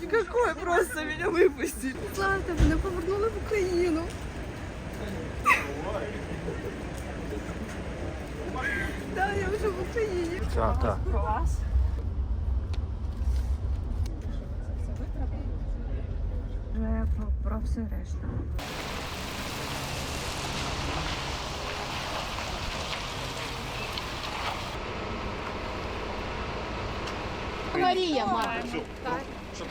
Никакой, просто меня выпустили. Славте, мене повернули в Україну. Так, так. Вже про, про все решта. Марія, мама.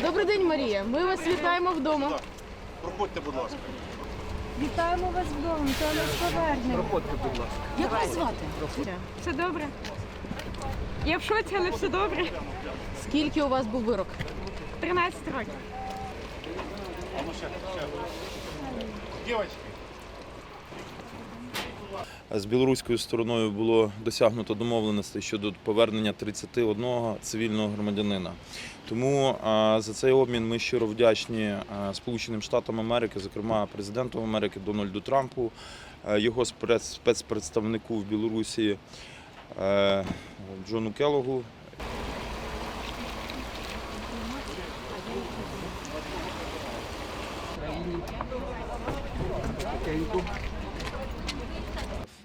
Добрий день, Марія. Ми вас вітаємо вдома. Проходьте, будь ласка. Вітаємо вас вдома, це нас повернення. Проходьте, будь ласка. Як вас звати? Все добре. Я в шоці, але все добре. Скільки у вас був вирок? 13 років. З білоруською стороною було досягнуто домовленостей щодо повернення 31 цивільного громадянина. Тому за цей обмін ми щиро вдячні Сполученим Штатам Америки, зокрема президенту Америки Дональду Трампу, його спец- спецпредставнику в Білорусі Джону Келогу.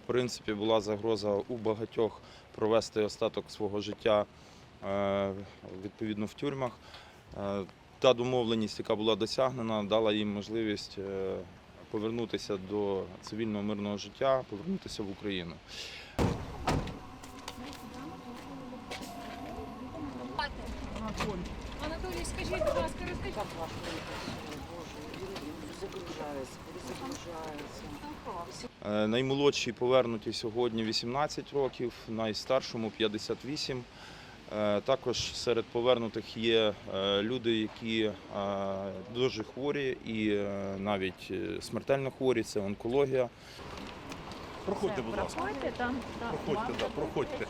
В принципі, була загроза у багатьох провести остаток свого життя е, відповідно в тюрмах. Е, Та домовленість, яка була досягнена, дала їм можливість е, повернутися до цивільного мирного життя, повернутися в Україну. Ласка, розкажіть. Е, Наймолодші повернуті сьогодні 18 років, найстаршому 58. Е, Також серед повернутих є е, люди, які е, дуже хворі і е, навіть е, смертельно хворі, це онкологія. Проходьте, будь ласка. Проходьте, да, проходьте.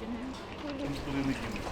Нікуди не дінете.